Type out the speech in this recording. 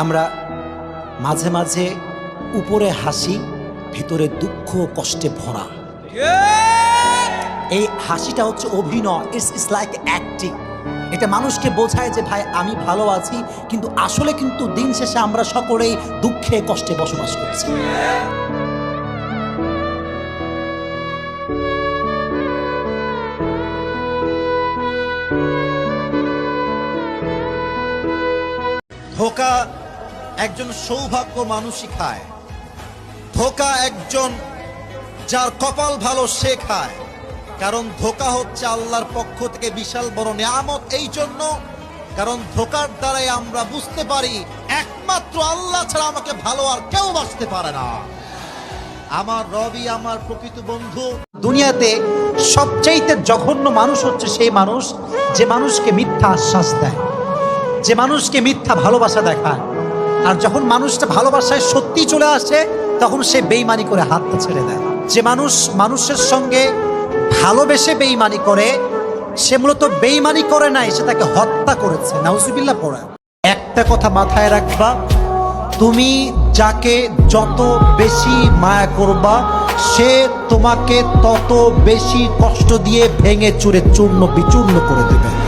আমরা মাঝে মাঝে উপরে হাসি, ভিতরে দুঃখ কষ্টে ভরা। এই হাসিটা হচ্ছে অভিনয়। ইটস ইস লাইক অ্যাক্টিং এটা মানুষকে বোঝায় যে, ভাই, আমি ভালো আছি, কিন্তু আসলে কিন্তু দিন শেষে আমরা সকলেই দুঃখে, কষ্টে বসবাস করছি। ধোকা একজন সৌভাগ্য মানুষই খায়। ধোকা একজন যার কপাল ভালো সে খায়। কারণ ধোকা হচ্ছে আল্লাহর পক্ষ থেকে বিশাল বড় নিয়ামত। এই জন্য কারণ ধোকার দ্বারাই আমরা বুঝতে পারি, একমাত্র আল্লাহ ছাড়া আমাকে ভালো আর কেউ বাঁচতে পারে না। আমার রবি, আমার প্রকৃত বন্ধু। দুনিয়াতে সবচাইতে জঘন্য মানুষ হচ্ছে সেই মানুষ যে মানুষকে মিথ্যা আশ্বাস দেয়, যে মানুষকে মিথ্যা ভালোবাসা দেখায়। আর যখন মানুষটা ভালোবাসায় সত্যি চলে আসে, তখন সে বেইমানি করে হাতটা ছেড়ে দেয়। যে মানুষ মানুষের সঙ্গে ভালোবেসে বেইমানি করে, সে মূলত বেইমানি করে নাই, সে তাকে হত্যা করেছে। নাউজুবিল্লাহ পড়ে। একটা কথা মাথায় রাখবা, তুমি যাকে যত বেশি মায়া করবা, সে তোমাকে তত বেশি কষ্ট দিয়ে ভেঙে চুরে চূর্ণ বিচূর্ণ করে দেবে।